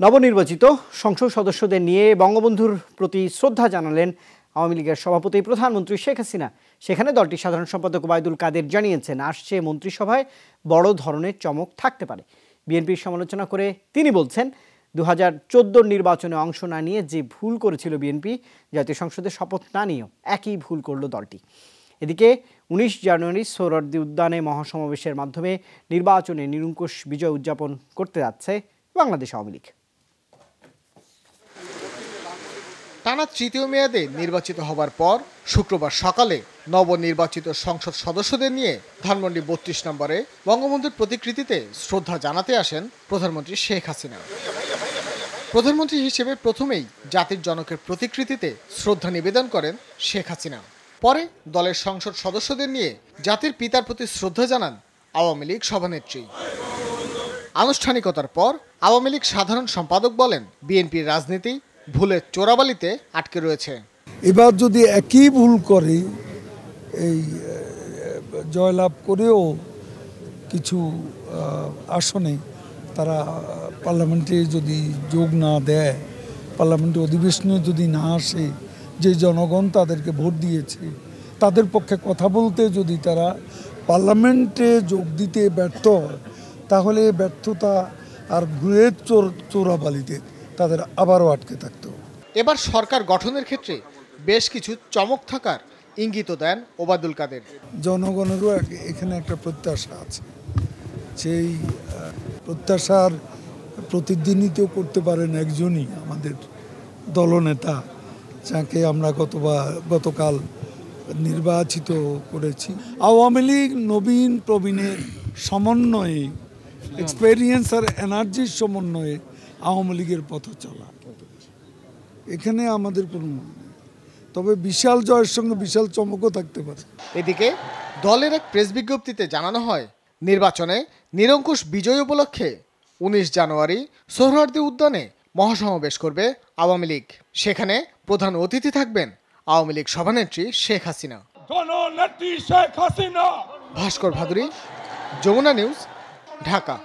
নবনির্বাচিত সংসদ সদস্যদের নিয়ে বঙ্গবন্ধুর প্রতি শ্রদ্ধা জানালেন আওয়ামী লীগের সভাপতি প্রধানমন্ত্রী শেখ হাসিনা। সেখানে দলটির সাধারণ সম্পাদক ওবায়দুল কাদের জানিয়েছেন, আসছে মন্ত্রিসভায় বড় ধরনের চমক থাকতে পারে। বিএনপির সমালোচনা করে তিনি বলছেন দু হাজার নির্বাচনে অংশ না নিয়ে যে ভুল করেছিল বিএনপি, জাতীয় সংসদে শপথ না নিয়েও একই ভুল করল দলটি। এদিকে উনিশ জানুয়ারি সোহরার্দি উদ্যানে মহাসমাবেশের মাধ্যমে নির্বাচনে নিরঙ্কুশ বিজয় উদযাপন করতে যাচ্ছে বাংলাদেশ আওয়ামী লীগ। টানা তৃতীয় মেয়াদে নির্বাচিত হবার পর শুক্রবার সকালে নবনির্বাচিত সংসদ সদস্যদের নিয়ে ধানমন্ডি বত্রিশ নম্বরে বঙ্গবন্ধুর প্রতিকৃতিতে শ্রদ্ধা জানাতে আসেন প্রধানমন্ত্রী শেখ হাসিনা। প্রধানমন্ত্রী হিসেবে প্রথমেই জাতির জনকের প্রতিকৃতিতে শ্রদ্ধা নিবেদন করেন শেখ হাসিনা। পরে দলের সংসদ সদস্যদের নিয়ে জাতির পিতার প্রতি শ্রদ্ধা জানান আওয়ামী লীগ সভানেত্রী। আনুষ্ঠানিকতার পর আওয়ামী লীগ সাধারণ সম্পাদক বলেন, বিএনপির রাজনীতি ভুলের চোরাবালিতে আটকে রয়েছে। এবার যদি একই ভুল করে, এই জয়লাভ করেও কিছু আসনে তারা পার্লামেন্টে যদি যোগ না দেয়, পার্লামেন্টে অধিবেশনে যদি না আসে, যে জনগণ তাদেরকে ভোট দিয়েছে, তাদের পক্ষে কথা বলতে যদি তারা পার্লামেন্টে যোগ দিতে ব্যর্থ হয়, তাহলে ব্যর্থতা আর ভুলের চোর, চোরাবালিতে তাদের আবারও আটকে থাকতে। এবার সরকার গঠনের ক্ষেত্রে বেশ কিছু চমক থাকার ইঙ্গিত দেন ওবায়দুল কাদের। জনগণেরও এখানে একটা প্রত্যাশা আছে। সেই প্রত্যাশার প্রতিদ্বন্দ্বিত করতে পারেন একজনই আমাদের দলনেতা যাকে আমরা গতবার গতকাল নির্বাচিত করেছি। আওয়ামী লীগ নবীন প্রবীণের সমন্বয়ে এক্সপেরিয়েন্স আর এনার্জির সমন্বয়ে আওয়ামী লীগের পথ চলা। এখানে আমাদের কোনো তবে বিশাল জয়ের সঙ্গে বিশাল চমকও থাকতে পারে। এদিকে দলের এক প্রেস বিজ্ঞপ্তিতে জানানো হয় নির্বাচনে নিরঙ্কুশ বিজয় উপলক্ষে উনিশ জানুয়ারি সোহরার্দি উদ্যানে মহাসমাবেশ করবে আওয়ামী লীগ। সেখানে প্রধান অতিথি থাকবেন আওয়ামী লীগ সভানেত্রী শেখ হাসিনা। শেখ হাসিনা। ভাস্কর ভাদুরী যমুনা নিউজ ঢাকা।